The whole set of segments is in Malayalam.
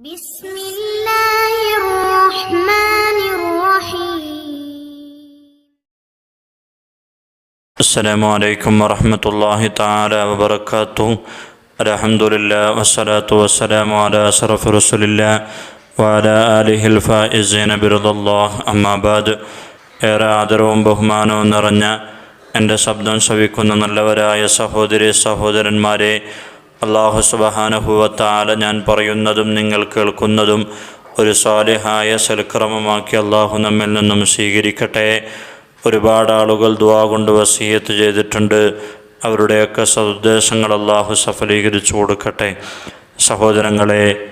بسم الله الرحمن الرحيم السلام عليكم ورحمة الله تعالى وبركاته الحمد لله والصلاة والسلام على أشرف رسول الله وعلى آله الفائزين برضا الله أما بعد ഏറെ ആദരവും ബഹുമാനവും നിറഞ്ഞ എൻ്റെ ശബ്ദം ശ്രവിക്കുന്ന നല്ലവരായ സഹോദരി സഹോദരന്മാരെ അള്ളാഹു സുബഹാനഹുവത്താല ഞാൻ പറയുന്നതും നിങ്ങൾ കേൾക്കുന്നതും ഒരു സ്വാലിഹായ സൽക്രമമാക്കി അള്ളാഹു നമ്മിൽ നിന്നും സ്വീകരിക്കട്ടെ. ഒരുപാട് ആളുകൾ ദുവാ കൊണ്ട് വസീയത്ത് ചെയ്തിട്ടുണ്ട്. അവരുടെയൊക്കെ സദുദ്ദേശങ്ങൾ അള്ളാഹു സഫലീകരിച്ചു കൊടുക്കട്ടെ. സഹോദരങ്ങളെ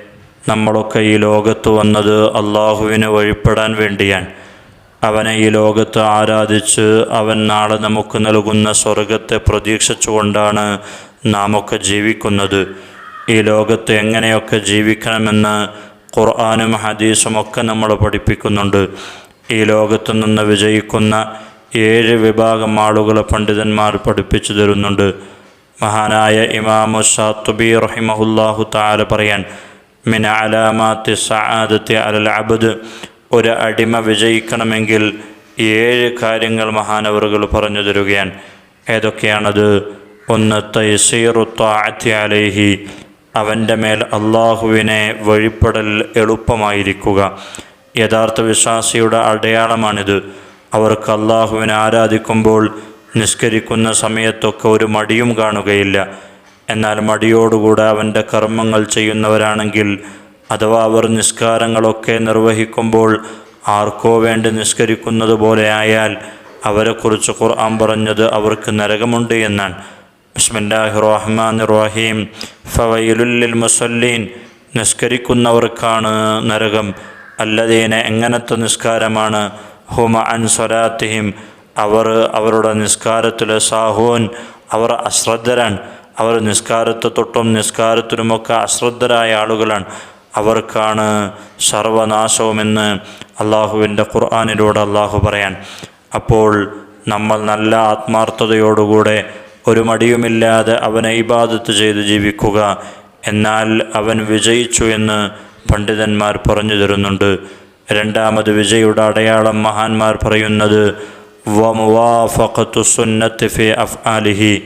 നമ്മളൊക്കെ ഈ ലോകത്ത് വന്നത് അള്ളാഹുവിനെ വഴിപ്പെടാൻ വേണ്ടിയാണ്. അവനെ ഈ ലോകത്ത് ആരാധിച്ച് അവൻ നാളെ നമുക്ക് നൽകുന്ന സ്വർഗത്തെ പ്രതീക്ഷിച്ചുകൊണ്ടാണ് നാം ഒക്കെ ജീവിക്കുന്നത്. ഈ ലോകത്ത് എങ്ങനെയൊക്കെ ജീവിക്കണമെന്ന് ഖുർആാനും ഹദീസും ഒക്കെ നമ്മൾ പഠിപ്പിക്കുന്നുണ്ട്. ഈ ലോകത്ത് നിന്ന് വിജയിക്കുന്ന ഏഴ് വിഭാഗം ആളുകളെ പണ്ഡിതന്മാർ പഠിപ്പിച്ചു തരുന്നുണ്ട്. മഹാനായ ഇമാമു ഷാത്തുബി റഹിമഹുല്ലാഹു താല പറയാൻ മിന അലാമാത്തി സആദത്തി അലൽ അബദ് ഒരു അടിമ വിജയിക്കണമെങ്കിൽ ഏഴ് കാര്യങ്ങൾ മഹാനവറുകൾ പറഞ്ഞു തരുകയാണ്. ഏതൊക്കെയാണത്? ഒന്ന് തൈസീറു താഴ്ത്തി അലൈഹി. അവന്റെ മേൽ അള്ളാഹുവിനെ വഴിപ്പെടൽ എളുപ്പമായിരിക്കുക. യഥാർത്ഥ വിശ്വാസിയുടെ അടയാളമാണിത്. അവർക്ക് അള്ളാഹുവിനെ ആരാധിക്കുമ്പോൾ നിസ്കരിക്കുന്ന സമയത്തൊക്കെ ഒരു മടിയും കാണുകയില്ല. എന്നാൽ മടിയോടുകൂടെ അവന്റെ കർമ്മങ്ങൾ ചെയ്യുന്നവരാണെങ്കിൽ അഥവാ അവർ നിസ്കാരങ്ങളൊക്കെ നിർവഹിക്കുമ്പോൾ ആർക്കോ വേണ്ടി നിസ്കരിക്കുന്നത് പോലെ ആയാൽ അവരെക്കുറിച്ച് ഖുർആൻ പറഞ്ഞത് അവർക്ക് നരകമുണ്ട് എന്നാണ്. ബിസ്മില്ലാഹി الرحمن الرحيم فويل للمصلين നിസ്കരിക്കുന്നവർക്കാണ് നരകം. അല്ലതീന എങ്ങനത്തെ നിസ്കാരമാണ്? ഹുമ അൻ സ്വലാത്തിഹിം. അവർ അവരുടെ നിസ്കാരത്തിലെ സാഹൂൻ. അവർ അശ്രദ്ധരാണ്. അവർ നിസ്കാരത്തെ തൊട്ടും നിസ്കാരത്തിനുമൊക്കെ അശ്രദ്ധരായ ആളുകളാണ്. അവർക്കാണ് സർവനാശവുമെന്ന് അള്ളാഹുവിന്റെ ഖുർആാനിലൂടെ അള്ളാഹു പറയാൻ. അപ്പോൾ നമ്മൾ നല്ല ആത്മാർത്ഥതയോടുകൂടെ ഒരു മടിയുമില്ലാതെ അവനെ ഇബാദത്ത് ചെയ്ത് ജീവിക്കുക. എന്നാൽ അവൻ വിജയിച്ചു എന്ന് പണ്ഡിതന്മാർ പറഞ്ഞു തരുന്നുണ്ട്. രണ്ടാമത് വിജയുടെ അടയാളം മഹാന്മാർ പറയുന്നത് ഫി അഫ്ആലിഹി.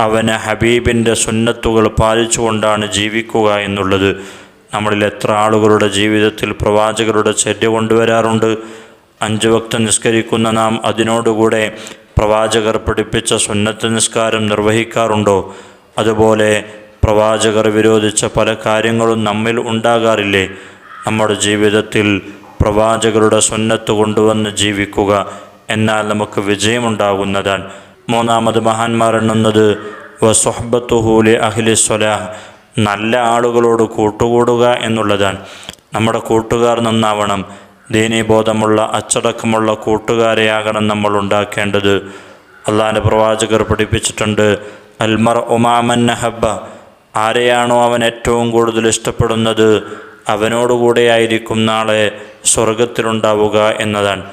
അവന് ഹബീബിന്റെ സുന്നത്തുകൾ പാലിച്ചുകൊണ്ടാണ് ജീവിക്കുക എന്നുള്ളത്. നമ്മളിൽ എത്ര ആളുകളുടെ ജീവിതത്തിൽ പ്രവാചകരുടെ ചര്യ കൊണ്ടുവരാറുണ്ട്? അഞ്ച് വക്തം നിസ്കരിക്കുന്ന നാം അതിനോടുകൂടെ പ്രവാചകർ പഠിപ്പിച്ച സുന്നത്ത് നിസ്കാരം നിർവഹിക്കാറുണ്ടോ? അതുപോലെ പ്രവാചകർ വിരോധിച്ച പല കാര്യങ്ങളും നമ്മിൽ ഉണ്ടാകാറില്ലേ? നമ്മുടെ ജീവിതത്തിൽ പ്രവാചകരുടെ സുന്നത്ത് കൊണ്ടുവന്ന് ജീവിക്കുക എന്നാൽ നമുക്ക് വിജയമുണ്ടാകുന്നതാണ്. മൂന്നാമത് മഹാന്മാർ എണ്ണുന്നത് വസ്വഹബത്തുഹൂലി അഹ്ലി സ്വലാഹ് നല്ല ആളുകളോട് കൂട്ടുകൂടുക എന്നുള്ളതാണ്. നമ്മുടെ കൂട്ടുകാർ നന്നാവണം. ദീനീബോധമുള്ള അച്ചടക്കമുള്ള കൂട്ടുകാരെയാകണം നമ്മൾ ഉണ്ടാക്കേണ്ടത്. അള്ളാഹാന്റെ പ്രവാചകർ പഠിപ്പിച്ചിട്ടുണ്ട് അൽമർ ഉമാമൻ നഹബ ആരെയാണോ അവൻ ഏറ്റവും കൂടുതൽ ഇഷ്ടപ്പെടുന്നത് അവനോടുകൂടെയായിരിക്കും നാളെ സ്വർഗത്തിലുണ്ടാവുക എന്നതാണ്.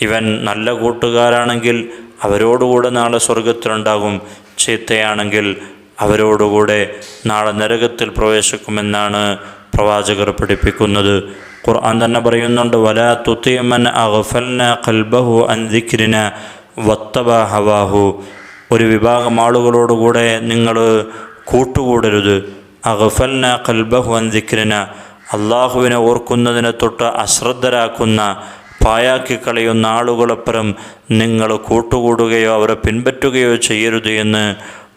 ഇവൻ നല്ല കൂട്ടുകാരാണെങ്കിൽ അവരോടുകൂടെ നാളെ സ്വർഗത്തിലുണ്ടാകും ചീത്തയാണെങ്കിൽ അവരോടുകൂടെ നാളെ നരകത്തിൽ പ്രവേശിക്കുമെന്നാണ് പ്രവാചകർ പഠിപ്പിക്കുന്നത്. ഖുർആൻ തന്നെ പറയുന്നുണ്ട് വലാ തുത്തിമൻ അഗഫൽന ഖൽബഹു അൻദിക്രിന വത്തബ ഹവാഹു. ഒരു വിഭാഗം ആളുകളോടുകൂടെ നിങ്ങൾ കൂട്ടുകൂടരുത്. അഗഫൽന ഖൽബഹു അൻദിക്രിന അള്ളാഹുവിനെ ഓർക്കുന്നതിനെ തൊട്ട് അശ്രദ്ധരാക്കുന്ന പായാക്കി കളയുന്ന ആളുകളപ്പുറം നിങ്ങൾ കൂട്ടുകൂടുകയോ അവരെ പിൻപറ്റുകയോ ചെയ്യരുത് എന്ന്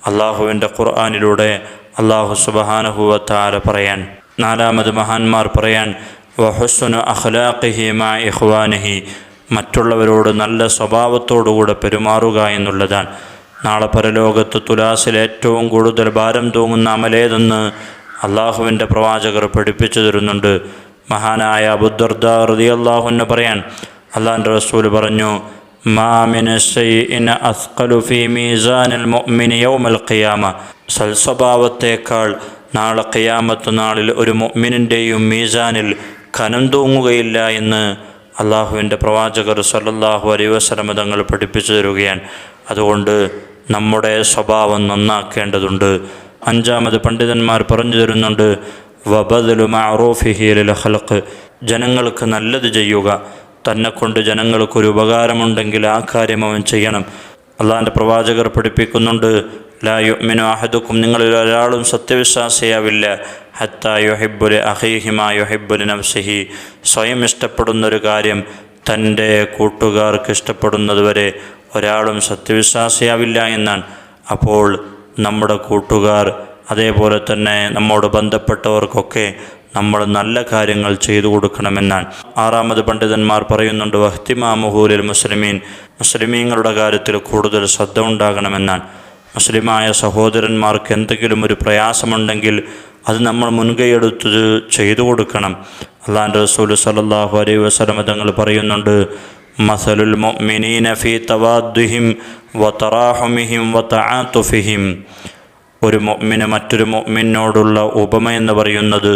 അള്ളാഹുവിന്റെ ഖുർആാനിലൂടെ അള്ളാഹു സുബഹാനഹുവത്താല പറയാൻ നാലാമത് മഹാന്മാർ പറയാൻ വഹുസുനു അഖ്ലാഖിഹി മാ ഇഹ്വാനഹി മറ്റുള്ളവരോട് നല്ല സ്വഭാവത്തോടുകൂടെ പെരുമാറുക എന്നുള്ളതാണ്. നാളെ പരലോകത്ത് തുലാസിൽ ഏറ്റവും കൂടുതൽ ഭാരം തൂങ്ങുന്ന അമലേതെന്ന് അള്ളാഹുവിന്റെ പ്രവാചകർ പഠിപ്പിച്ചു തരുന്നുണ്ട്. മഹാനായ അബുദർദ റതി അള്ളാഹുവിന് പറയാൻ അള്ളാഹിന്റെ റസൂൽ പറഞ്ഞു സൽസ്വഭാവത്തേക്കാൾ നാളെ ഖിയാമത്ത് നാളിൽ ഒരു മുഅ്മിനിന്റെയും മീസാനിൽ കനം തൂങ്ങുകയില്ല എന്ന് അള്ളാഹുവിന്റെ പ്രവാചകർ സല്ലല്ലാഹു അലൈഹി വസല്ലമ തങ്ങൾ പഠിപ്പിച്ചു തരുകയാണ്. അതുകൊണ്ട് നമ്മുടെ സ്വഭാവം നന്നാക്കേണ്ടതുണ്ട്. അഞ്ചാമത് പണ്ഡിതന്മാർ പറഞ്ഞു തരുന്നുണ്ട് വബദലു ലിൽ ഖൽഖ്. ജനങ്ങൾക്ക് നല്ലത് ചെയ്യുക. തന്നെ കൊണ്ട് ജനങ്ങൾക്കൊരു ഉപകാരമുണ്ടെങ്കിൽ ആ കാര്യം അവൻ ചെയ്യണം. അള്ളാഹിന്റെ പ്രവാചകർ പഠിപ്പിക്കുന്നുണ്ട് ലാ മിനു അഹദുക്കും. നിങ്ങളിൽ ഒരാളും സത്യവിശ്വാസിയാവില്ല. ഹത്താ യുഹിബ്ബുൽ അഹീഹിമാ യുഹിബ്ബുൽ നഫ്സിഹി. സ്വയം ഇഷ്ടപ്പെടുന്നൊരു കാര്യം തന്റെ കൂട്ടുകാർക്ക് ഇഷ്ടപ്പെടുന്നതുവരെ ഒരാളും സത്യവിശ്വാസിയാവില്ല എന്നാണ്. അപ്പോൾ നമ്മുടെ കൂട്ടുകാർ അതേപോലെ തന്നെ നമ്മോട് ബന്ധപ്പെട്ടവർക്കൊക്കെ നമ്മൾ നല്ല കാര്യങ്ങൾ ചെയ്തു കൊടുക്കണമെന്നാണ്. ആറാമത് പണ്ഡിതന്മാർ പറയുന്നുണ്ട് വഹ്തിമാമുഹൂലിൽ മുസ്ലിമീൻ. മുസ്ലിമീങ്ങളുടെ കാര്യത്തിൽ കൂടുതൽ ശ്രദ്ധ ഉണ്ടാകണമെന്നാണ്. മുസ്ലിമായ സഹോദരന്മാർക്ക് എന്തെങ്കിലും ഒരു പ്രയാസമുണ്ടെങ്കിൽ അത് നമ്മൾ മുൻകൈയെടുത്ത് ചെയ്തു കൊടുക്കണം. അള്ളാന്റെ റസൂൽ സലല്ലാഹു അലൈ വസ്ലമ തങ്ങൾ പറയുന്നുണ്ട് മസലുൽ മൊമിനീന വതറാഹുമിഹിം ഒരു മൊമ്മിന് മറ്റൊരു മൊമ്മിനോടുള്ള ഉപമ എന്ന് പറയുന്നത്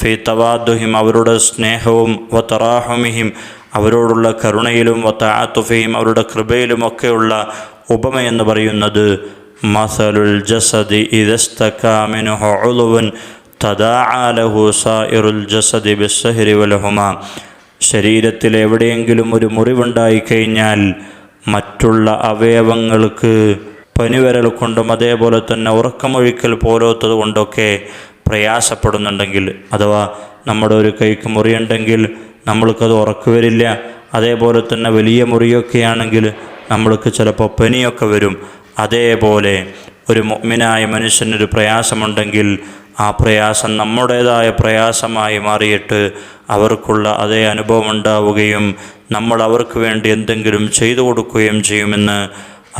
ഫീ തവാദുഹിം അവരുടെ സ്നേഹവും വ തറാഹുമിഹിം അവരോടുള്ള കരുണയിലും വ താത്തുഫിഹിം അവരുടെ കൃപയിലുമൊക്കെയുള്ള ഉപമ എന്ന് പറയുന്നത് മസലുൽ ജസദി علو تداعى له സായിറുൽ ജസദി ബിസ്സഹരി വലഹുമ ശരീരത്തിൽ എവിടെയെങ്കിലും ഒരു മുറിവുണ്ടായി കഴിഞ്ഞാൽ മറ്റുള്ള അവയവങ്ങൾക്ക് പനിവരൽ കൊണ്ടും അതേപോലെ തന്നെ ഉറക്കമൊഴിക്കൽ പോലത്തത് കൊണ്ടൊക്കെ പ്രയാസപ്പെടുന്നുണ്ടെങ്കിൽ അഥവാ നമ്മുടെ ഒരു കൈക്ക് മുറിയുണ്ടെങ്കിൽ നമ്മൾക്കത് ഉറക്കു വരില്ല അതേപോലെ തന്നെ വലിയ മുറിയൊക്കെയാണെങ്കിൽ നമ്മൾക്ക് ചിലപ്പോൾ പനിയൊക്കെ വരും. അതേപോലെ ഒരു മുഗ്മിനായ മനുഷ്യനൊരു പ്രയാസമുണ്ടെങ്കിൽ ആ പ്രയാസം നമ്മുടേതായ പ്രയാസമായി മാറിയിട്ട് അവർക്കുള്ള അതേ അനുഭവം ഉണ്ടാവുകയും നമ്മൾ അവർക്ക് വേണ്ടി എന്തെങ്കിലും ചെയ്തു കൊടുക്കുകയും ചെയ്യുമെന്ന്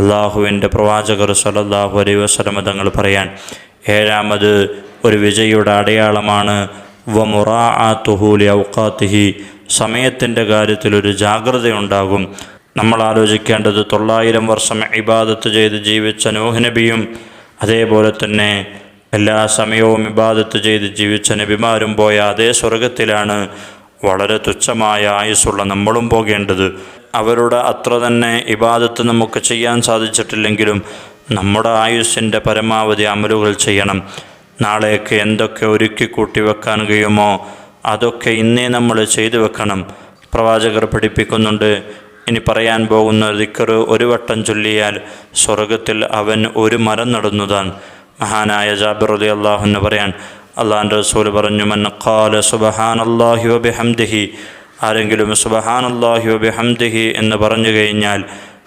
അള്ളാഹുവിന്റെ പ്രവാചകർ സലല്ലാഹു അലൈ വസ്ലമ തങ്ങൾ പറയാൻ. ഏഴാമത് ഒരു വിജയിയുടെ അടയാളമാണ്. വമുറാ ആ തുഹൂലി ഔക്കാത്തിഹി സമയത്തിന്റെ കാര്യത്തിൽ ഒരു ജാഗ്രതയുണ്ടാകും. നമ്മൾ ആലോചിക്കേണ്ടത് തൊള്ളായിരം വർഷം ഇബാദത്ത് ചെയ്ത് ജീവിച്ച നൂഹ് നബിയും അതേപോലെ തന്നെ എല്ലാ സമയവും ഇബാദത്ത് ചെയ്ത് ജീവിച്ച നബിമാരും പോയ അതേ സ്വർഗത്തിലാണ് വളരെ തുച്ഛമായ ആയുസ്സുള്ള നമ്മളും പോകേണ്ടത്. അവരുടെ അത്ര തന്നെ ഇബാദത്ത് നമുക്ക് ചെയ്യാൻ സാധിച്ചിട്ടില്ലെങ്കിലും നമ്മുടെ ആയുസ്സിന്റെ പരമാവധി അമലുകൾ ചെയ്യണം. നാളേക്ക് എന്തൊക്കെ ഒരുക്കി കൂട്ടി വെക്കാൻ കഴിയുമോ അതൊക്കെ ഇന്നേ നമ്മൾ ചെയ്തു വെക്കണം. പ്രവാചകർ പഠിപ്പിക്കുന്നുണ്ട് ഇനി പറയാൻ പോകുന്ന ദിക്കർ ഒരു വട്ടം ചൊല്ലിയാൽ സ്വർഗത്തിൽ അവൻ ഒരു മരം നടുന്നതാണ്. മഹാനായ ജാബിർ അലി അള്ളാഹു പറയാൻ അള്ളാഹാന്റെ റസൂൽ പറഞ്ഞു മൻ ഖാല സുബഹാൻ അള്ളാഹി വബിഹംദിഹി ആരെങ്കിലും സുബഹാൻ അള്ളാഹി വബിഹംദിഹി എന്ന് പറഞ്ഞു കഴിഞ്ഞാൽ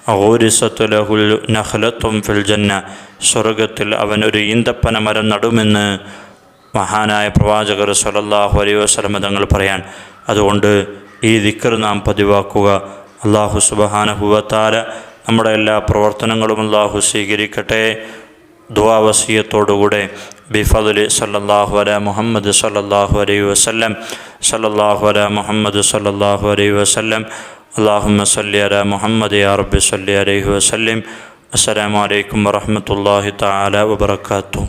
ഓരിസത്തുലഹുൽ നഹ്ലത്തും ഫിൽ ജന്ന സ്വർഗത്തിൽ അവൻ ഒരു ഈന്തപ്പന മരം നടുമെന്ന് മഹാനായ പ്രവാചകർ സലല്ലാഹു അലൈഹി വസ്ലമ തങ്ങൾ പറയാൻ. അതുകൊണ്ട് ഈ ദിക്കർ നാം പതിവാക്കുക. അള്ളാഹു സുബഹാനഹുവത്താല നമ്മുടെ എല്ലാ പ്രവർത്തനങ്ങളും അള്ളാഹു സ്വീകരിക്കട്ടെ. ദുവാവസീയത്തോടുകൂടെ ബിഫദുൽ സല്ലാഹു അല മുഹമ്മദ് സല്ലാഹു അലൈ വസ്ലം സല്ലാഹു അല മുഹമ്മദ് സല്ലാഹു അലൈ വസ്ലം അള്ളാഹുമ്മ സല്ലി അല മുഹമ്മദ് യാ റബ്ബി സല്ലി അലൈഹി വസ്ലം അസ്സലാമലൈക്കും വറഹമത്തല്ലാഹി താല വബർക്കാത്തു